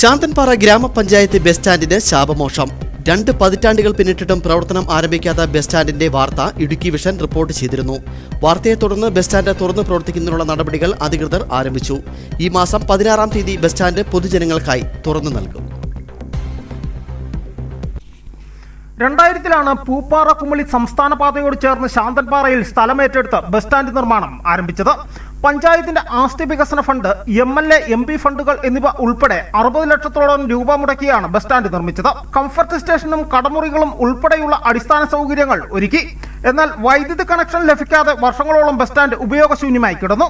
ശാന്തൻപാറ ഗ്രാമപഞ്ചായത്ത് ബസ് സ്റ്റാൻഡിന് ശാപമോഷം. രണ്ട് പതിറ്റാണ്ടുകൾ പിന്നിട്ടിട്ടും പ്രവർത്തനം ആരംഭിക്കാത്ത ബസ് സ്റ്റാൻഡിന്റെ വാർത്ത ഇടുക്കി വിഷൻ റിപ്പോർട്ട് ചെയ്തിരുന്നു. വാർത്തയെ തുടർന്ന് ബസ് സ്റ്റാൻഡ് തുറന്നു പ്രവർത്തിക്കുന്നതിനുള്ള നടപടികൾ അധികൃതർ ആരംഭിച്ചു. ഈ മാസം പതിനാറാം തീയതി ബസ് സ്റ്റാൻഡ് പൊതുജനങ്ങൾക്കായി തുറന്നു നൽകും. രണ്ടായിരത്തിലാണ് പൂപ്പാറ കുമളി സംസ്ഥാന പാതയോട് ചേർന്ന് ശാന്തൻപാറയിൽ സ്ഥലമേറ്റെടുത്ത് ബസ് സ്റ്റാൻഡ് നിർമ്മാണം ആരംഭിച്ചത്. പഞ്ചായത്തിന്റെ ആസ്തി വികസന fund M L A M P ഫണ്ടുകൾ എന്നിവ ഉൾപ്പെടെ അറുപത് ലക്ഷത്തോളം രൂപ മുടക്കിയാണ് ബസ് സ്റ്റാൻഡ് നിർമ്മിച്ചത്. കംഫർട്ട് സ്റ്റേഷനും കടമുറികളും ഉൾപ്പെടെയുള്ള അടിസ്ഥാന സൗകര്യങ്ങൾ ഒരുക്കി. എന്നാൽ വൈദ്യുതി കണക്ഷൻ ലഭിക്കാതെ വർഷങ്ങളോളം ബസ് സ്റ്റാൻഡ് ഉപയോഗശൂന്യമായി കിടന്നു.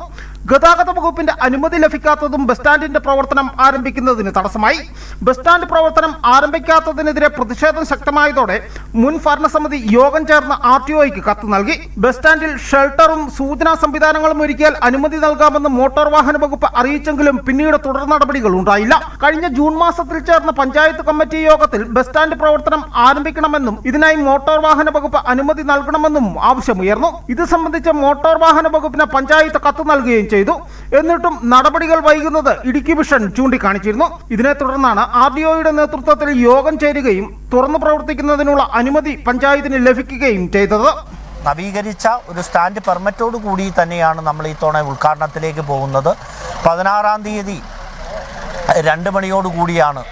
ഗതാഗത വകുപ്പിന്റെ അനുമതി ലഭിക്കാത്തതും ബസ് സ്റ്റാൻഡിന്റെ പ്രവർത്തനം ആരംഭിക്കുന്നതിന് തടസ്സമായി. ബസ് സ്റ്റാൻഡ് പ്രവർത്തനം ആരംഭിക്കാത്തതിനെതിരെ പ്രതിഷേധം ശക്തമായതോടെ മുൻ ഭരണസമിതി യോഗം ചേർന്ന് ആർ ടി ഒയ്ക്ക് കത്ത് നൽകി. ബസ് സ്റ്റാൻഡിൽ ഷെൽട്ടറും സൂചനാ സംവിധാനങ്ങളും ഒരുക്കിയാൽ അനുമതി നൽകാമെന്ന് മോട്ടോർ വാഹന വകുപ്പ് അറിയിച്ചെങ്കിലും പിന്നീട് തുടർ നടപടികൾ ഉണ്ടായില്ല. കഴിഞ്ഞ ജൂൺ മാസത്തിൽ ചേർന്ന പഞ്ചായത്ത് കമ്മിറ്റി യോഗത്തിൽ ബസ് സ്റ്റാൻഡ് പ്രവർത്തനം ആരംഭിക്കണമെന്നും ഇതിനായി മോട്ടോർ വാഹന വകുപ്പ് അനുമതി നൽകണമെന്നും ആവശ്യമുയർന്നു. ഇത് സംബന്ധിച്ച് മോട്ടോർ വാഹന വകുപ്പിന് പഞ്ചായത്ത് കത്ത് നൽകുകയും ചെയ്തു. എന്നിട്ടും നടപടികൾ വൈകുന്നത് ഇടുക്കി മിഷൻ ചൂണ്ടിക്കാണിച്ചിരുന്നു. ഇതിനെ തുടർന്നാണ് ആർ ഡി ഒയുടെ നേതൃത്വത്തിൽ യോഗം ചേരുകയും തുറന്നു പ്രവർത്തിക്കുന്നതിനുള്ള അനുമതി പഞ്ചായത്തിന് ലഭിക്കുകയും ചെയ്തത്. നവീകരിച്ച ഒരു സ്റ്റാൻഡ് പെർമിറ്റോട് കൂടി തന്നെയാണ് നമ്മൾ ഈ തവണ ഉദ്ഘാടനത്തിലേക്ക് പോകുന്നത്. പതിനാറാം തീയതി രണ്ട് മണിയോട് കൂടിയാണ്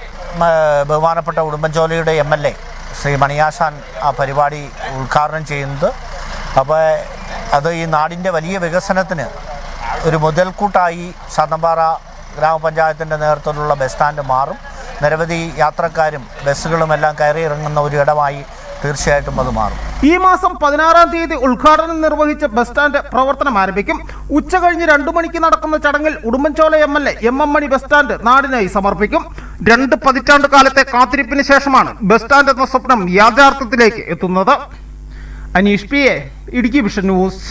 ബഹുമാനപ്പെട്ട ഉടുമ്പൻചോലയുടെ M L A Shri Maniyashan ആ പരിപാടി ഉദ്ഘാടനം ചെയ്യുന്നത്. അപ്പോൾ അത് ഈ നാടിന്റെ വലിയ വികസനത്തിന് ഒരു മുതൽക്കൂട്ടായി ശാന്തമ്പാറ ഗ്രാമപഞ്ചായത്തിന്റെ നേതൃത്വത്തിലുള്ള ബസ് സ്റ്റാൻഡ് മാറും. നിരവധി യാത്രക്കാരും ബസ്സുകളും എല്ലാം കയറി ഇറങ്ങുന്ന ഒരു ഇടമായി തീർച്ചയായിട്ടും അത് മാറും. ഈ മാസം പതിനാറാം തീയതി ഉദ്ഘാടനം നിർവഹിച്ച ബസ് സ്റ്റാൻഡ് പ്രവർത്തനം ആരംഭിക്കും. ഉച്ച കഴിഞ്ഞ് രണ്ടു മണിക്ക് നടക്കുന്ന ചടങ്ങിൽ Udumbanchola M L A M M Mani bus stand നാടിനായി സമർപ്പിക്കും. രണ്ട് പതിറ്റാണ്ട് കാലത്തെ കാത്തിരിപ്പിന് ശേഷമാണ് ബസ് സ്റ്റാൻഡ് എന്ന സ്വപ്നം യാഥാർത്ഥ്യത്തിലേക്ക് എത്തുന്നത്. Aneesh P A Idukki vision news.